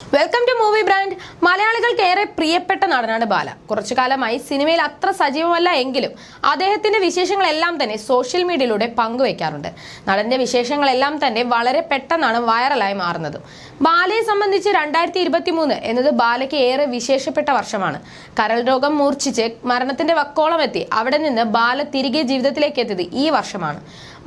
Welcome to movie brand മലയാളികൾക്ക് ഏറെ പ്രിയപ്പെട്ട നടനാണ് ബാല. കുറച്ചു കാലമായി സിനിമയിൽ അത്ര സജീവമല്ല എങ്കിലും അദ്ദേഹത്തിന്റെ വിശേഷങ്ങളെല്ലാം തന്നെ സോഷ്യൽ മീഡിയയിലൂടെ പങ്കുവയ്ക്കാറുണ്ട് നടന്റെ വിശേഷങ്ങളെല്ലാം തന്നെ വളരെ പെട്ടെന്നാണ് വൈറലായി മാറുന്നത്. ബാലയെ സംബന്ധിച്ച് രണ്ടായിരത്തി ഇരുപത്തി മൂന്ന് എന്നത് ബാലയ്ക്ക് ഏറെ വിശേഷപ്പെട്ട വർഷമാണ്. കരൾ രോഗം മൂർച്ഛിച്ച് മരണത്തിന്റെ വക്കോളം എത്തി അവിടെ നിന്ന് ബാല തിരികെ ജീവിതത്തിലേക്ക് എത്തിയത് ഈ വർഷമാണ്.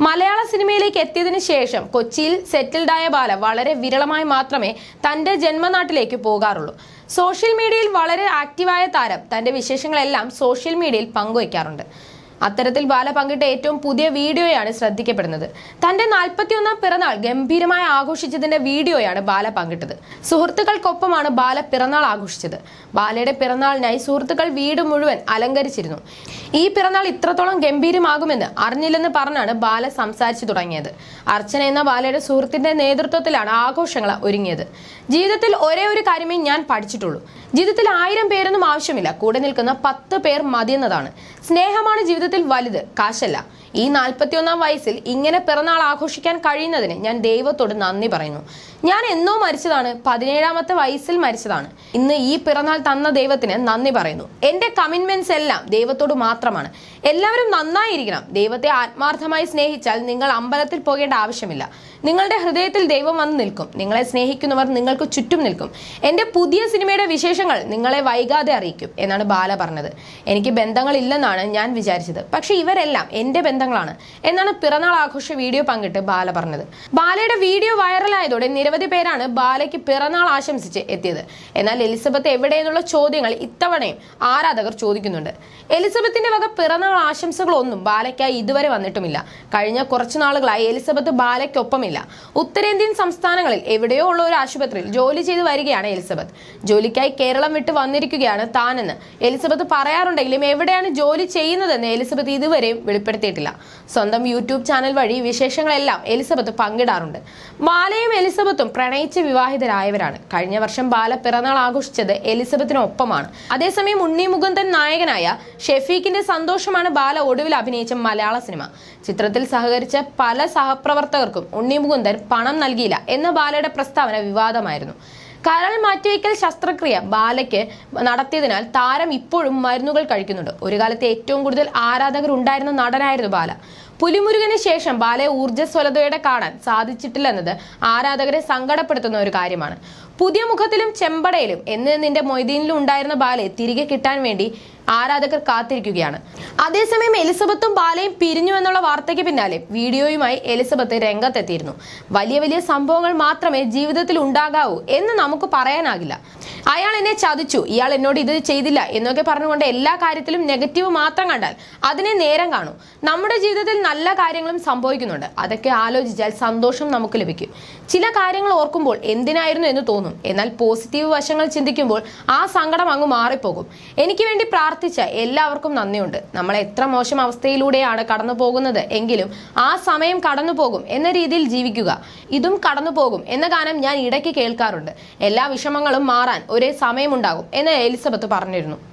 മലയാള സിനിമയിലേക്ക് എത്തിയതിനു ശേഷം കൊച്ചിയിൽ സെറ്റിൽഡ് ആയ ബാല വളരെ വിരളമായി മാത്രമേ തന്റെ ജന്മനാട്ടിലേക്ക് പോകാറുള്ളൂ. സോഷ്യൽ മീഡിയയിൽ വളരെ ആക്റ്റീവായ താരം തന്റെ വിശേഷങ്ങളെല്ലാം സോഷ്യൽ മീഡിയയിൽ പങ്കുവയ്ക്കാറുണ്ട്. അത്തരത്തിൽ ബാല പങ്കിട്ട ഏറ്റവും പുതിയ വീഡിയോയാണ് ശ്രദ്ധിക്കപ്പെടുന്നത്. തന്റെ നാൽപ്പത്തിയൊന്നാം പിറന്നാൾ ഗംഭീരമായി ആഘോഷിച്ചതിന്റെ വീഡിയോയാണ് ബാല പങ്കിട്ടത്. സുഹൃത്തുക്കൾക്കൊപ്പമാണ് ബാല പിറന്നാൾ ആഘോഷിച്ചത്. ബാലയുടെ പിറന്നാളിനായി സുഹൃത്തുക്കൾ വീട് മുഴുവൻ അലങ്കരിച്ചിരുന്നു. ഈ പിറന്നാൾ ഇത്രത്തോളം ഗംഭീരമാകുമെന്ന് അറിഞ്ഞില്ലെന്ന് പറഞ്ഞാണ് ബാല സംസാരിച്ചു തുടങ്ങിയത്. അർച്ചന എന്ന ബാലയുടെ സുഹൃത്തിന്റെ നേതൃത്വത്തിലാണ് ആഘോഷങ്ങൾ ഒരുങ്ങിയത്. ജീവിതത്തിൽ ഒരേ ഒരു കാര്യമേ ഞാൻ പഠിച്ചിട്ടുള്ളൂ. ജീവിതത്തിൽ ആയിരം പേരൊന്നും ആവശ്യമില്ല. കൂടെ നിൽക്കുന്ന പത്ത് പേർ മതിയെന്നതാണ്. സ്നേഹമാണ് ജീവിതത്തിൽ വലുത്. കാശല്ല. ഈ നാൽപ്പത്തിയൊന്നാം വയസ്സിൽ ഇങ്ങനെ പിറന്നാൾ ആഘോഷിക്കാൻ കഴിയുന്നതിന് ഞാൻ ദൈവത്തോട് നന്ദി പറയുന്നു. ഞാൻ എന്നോ മരിച്ചതാണ് പതിനേഴാമത്തെ വയസ്സിൽ മരിച്ചതാണ്. ഇന്ന് ഈ പിറന്നാൾ തന്ന ദൈവത്തിന് നന്ദി പറയുന്നു. എന്റെ കമ്മിറ്റ്മെന്റ്സ് എല്ലാം ദൈവത്തോട് മാത്രമാണ്. എല്ലാവരും നന്നായിരിക്കണം. ദൈവത്തെ ആത്മാർത്ഥമായി സ്നേഹിച്ചാൽ നിങ്ങൾ അമ്പലത്തിൽ പോകേണ്ട ആവശ്യമില്ല. നിങ്ങളുടെ ഹൃദയത്തിൽ ദൈവം വന്ന് നിൽക്കും. നിങ്ങളെ സ്നേഹിക്കുന്നവർ നിങ്ങൾക്ക് ചുറ്റും നിൽക്കും. എന്റെ പുതിയ സിനിമയുടെ വിശേഷങ്ങൾ നിങ്ങളെ വൈകാതെ അറിയിക്കും എന്നാണ് ബാല പറഞ്ഞത്. എനിക്ക് ബന്ധങ്ങളില്ലെന്നാണ് ഞാൻ വിചാരിച്ചത്. പക്ഷെ ഇവരെല്ലാം എന്റെ ബന്ധങ്ങളാണ്. എന്നാണ് പിറന്നാൾ ആഘോഷ വീഡിയോ പങ്കിട്ട് ബാല പറഞ്ഞത്. ബാലയുടെ വീഡിയോ വൈറലായതോടെ നിരവധി പേരാണ് ബാലയ്ക്ക് പിറന്നാൾ ആശംസിച്ച് എത്തിയത്. എന്നാൽ എലിസബത്ത് എവിടെയെന്നുള്ള ചോദ്യങ്ങൾ ഇത്തവണയും ആരാധകർ ചോദിക്കുന്നുണ്ട്. എലിസബത്തിന്റെ വക പിറന്നാൾ ആശംസകളൊന്നും ബാലയ്ക്കായി ഇതുവരെ വന്നിട്ടുമില്ല. കഴിഞ്ഞ കുറച്ചു നാളുകളായി എലിസബത്ത് ബാലയ്ക്കൊപ്പമില്ല. ഉത്തരേന്ത്യൻ സംസ്ഥാനങ്ങളിൽ എവിടെയോ ഉള്ള ഒരു ആശുപത്രിയിൽ ജോലി ചെയ്തു വരികയാണ് എലിസബത്ത്. ജോലിക്കായി കേരളം വിട്ട് വന്നിരിക്കുകയാണ് താനെന്ന് എലിസബത്ത് പറയാറുണ്ടെങ്കിലും എവിടെയാണ് ജോലി ചെയ്യുന്നതെന്ന് എലിസബത്ത് ഇതുവരെയും വെളിപ്പെടുത്തിയിട്ടില്ല. സ്വന്തം യൂട്യൂബ് ചാനൽ വഴി വിശേഷങ്ങളെല്ലാം എലിസബത്ത് പങ്കിടാറുണ്ട്. ബാലയും എലിസബത്തും പ്രണയിച്ച് വിവാഹിതരായവരാണ്. കഴിഞ്ഞ വർഷം ബാല പിറന്നാൾ ആഘോഷിച്ചത് എലിസബത്തിനൊപ്പമാണ്. അതേസമയം ഉണ്ണി മുകുന്ദൻ നായകനായ ഷെഫീഖിന്റെ സന്തോഷമാണ് ബാല ഒടുവിൽ അഭിനയിച്ച മലയാള സിനിമ. ചിത്രത്തിൽ സഹകരിച്ച പല സഹപ്രവർത്തകർക്കും ഉണ്ണി മുകുന്ദൻ പണം നൽകിയില്ല എന്ന ബാലയുടെ പ്രസ്താവന വിവാദമായിരുന്നു. കരൾ മാറ്റിവയ്ക്കൽ ശസ്ത്രക്രിയ ബാലയ്ക്ക് നടത്തിയതിനാൽ താരം ഇപ്പോഴും മരുന്നുകൾ കഴിക്കുന്നുണ്ട്. ഒരു കാലത്തെ ഏറ്റവും കൂടുതൽ ആരാധകർ ഉണ്ടായിരുന്ന നടനായിരുന്നു ബാല. പുലിമുരുകന് ശേഷം ബാലയെ ഊർജസ്വലതയോടെ കാണാൻ സാധിച്ചിട്ടില്ലെന്നത് ആരാധകരെ സങ്കടപ്പെടുത്തുന്ന ഒരു കാര്യമാണ്. പുതിയ മുഖത്തിലും ചെമ്പടയിലും എന്ന് നിന്റെ മൊയ്തീനിലും ഉണ്ടായിരുന്ന ബാലയെ തിരികെ കിട്ടാൻ വേണ്ടി ആരാധകർ കാത്തിരിക്കുകയാണ്. അതേസമയം എലിസബത്തും ബാലയും പിരിഞ്ഞു എന്നുള്ള വാർത്തയ്ക്ക് പിന്നാലെ വീഡിയോയുമായി എലിസബത്ത് രംഗത്തെത്തിയിരുന്നു. വലിയ വലിയ സംഭവങ്ങൾ മാത്രമേ ജീവിതത്തിൽ ഉണ്ടാകാവൂ എന്ന് നമുക്ക് പറയാനാകില്ല. അയാൾ എന്നെ ചതിച്ചു. ഇയാൾ എന്നോട് ഇത് ചെയ്തില്ല എന്നൊക്കെ പറഞ്ഞുകൊണ്ട് എല്ലാ കാര്യത്തിലും നെഗറ്റീവ് മാത്രം കണ്ടാൽ അതിനെ നേരം കാണൂ. നമ്മുടെ ജീവിതത്തിൽ നല്ല കാര്യങ്ങളും സംഭവിക്കുന്നുണ്ട്. അതൊക്കെ ആലോചിച്ചാൽ സന്തോഷം നമുക്ക് ലഭിക്കും. ചില കാര്യങ്ങൾ ഓർക്കുമ്പോൾ എന്തിനായിരുന്നു എന്ന് തോന്നും. എന്നാൽ പോസിറ്റീവ് വശങ്ങൾ ചിന്തിക്കുമ്പോൾ ആ സങ്കടം അങ്ങ് മാറിപ്പോകും. എനിക്ക് വേണ്ടി പ്രാർത്ഥിച്ച എല്ലാവർക്കും നന്ദിയുണ്ട്. നമ്മൾ എത്ര മോശം അവസ്ഥയിലൂടെയാണ് കടന്നു പോകുന്നത് എങ്കിലും ആ സമയം കടന്നു പോകും എന്ന രീതിയിൽ ജീവിക്കുക. ഇതും കടന്നു പോകും എന്ന ഗാനം ഞാൻ ഇടയ്ക്ക് കേൾക്കാറുണ്ട്. എല്ലാ വിഷമങ്ങളും മാറാൻ ഒരേ സമയമുണ്ടാകും എന്ന് എലിസബത്ത് പറഞ്ഞിരുന്നു.